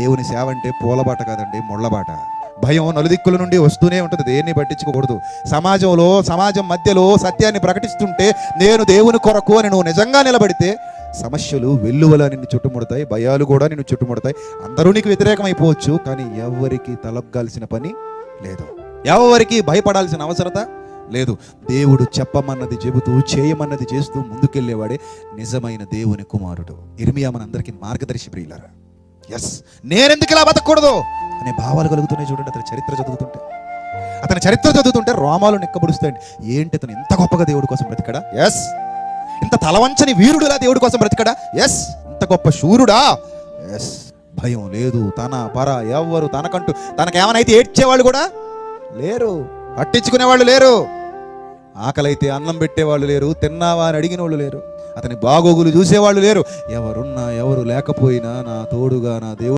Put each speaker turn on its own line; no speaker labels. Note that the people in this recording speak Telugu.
దేవుని సేవ అంటే పూలబాట కాదండి ముళ్ళబాట. భయం నలుదిక్కుల నుండి వస్తూనే ఉంటుంది దేన్ని పట్టించుకోకూడదు. సమాజంలో సమాజం మధ్యలో సత్యాన్ని ప్రకటిస్తుంటే నేను దేవుని కొరకు అని నువ్వు నిజంగా నిలబడితే సమస్యలు వెల్లువల నిన్ను చుట్టుముడతాయి భయాలు కూడా నిన్ను చుట్టుముడతాయి. అందరూ నీకు వ్యతిరేకం అయిపోవచ్చు కానీ ఎవరికి తలగ్గాల్సిన పని లేదు. ఎవరికి భయపడాల్సిన అవసరత లేదు. దేవుడు చెప్పమన్నది చెబుతూ చేయమన్నది చేస్తూ ముందుకెళ్ళేవాడే నిజమైన దేవుని కుమారుడు. ఇర్మియా మనందరికీ మార్గదర్శి ప్రియులరా. ఎస్ నేనెందుకు ఇలా బతకూడదు? అనే భావాలు కలుగుతున్నాయి చూడండి అతని చరిత్ర చదువుతుంటే. అతని చరిత్ర చదువుతుంటే రోమాలు నిక్కబడుస్తాయండి ఏంటి అతను ఇంత గొప్పగా దేవుడి కోసం బ్రతికడా? ఎస్ ఇంత తలవంచని వీరుడులా దేవుడి కోసం బ్రతికడా? ఎస్ ఇంత గొప్ప శూరుడా? ఎస్ భయం లేదు. తన పర ఎవ్వరు తనకంటూ తనకేమనైతే ఏడ్చేవాళ్ళు కూడా లేరు. పట్టించుకునేవాళ్ళు లేరు. ఆకలైతే అన్నం పెట్టేవాళ్ళు లేరు. తిన్నావా అని అడిగిన వాళ్ళు లేరు. అతని బాగోగులు చూసేవాళ్ళు లేరు. ఎవరున్నా ఎవరు లేకపోయినా నా తోడుగా నా దేవుడు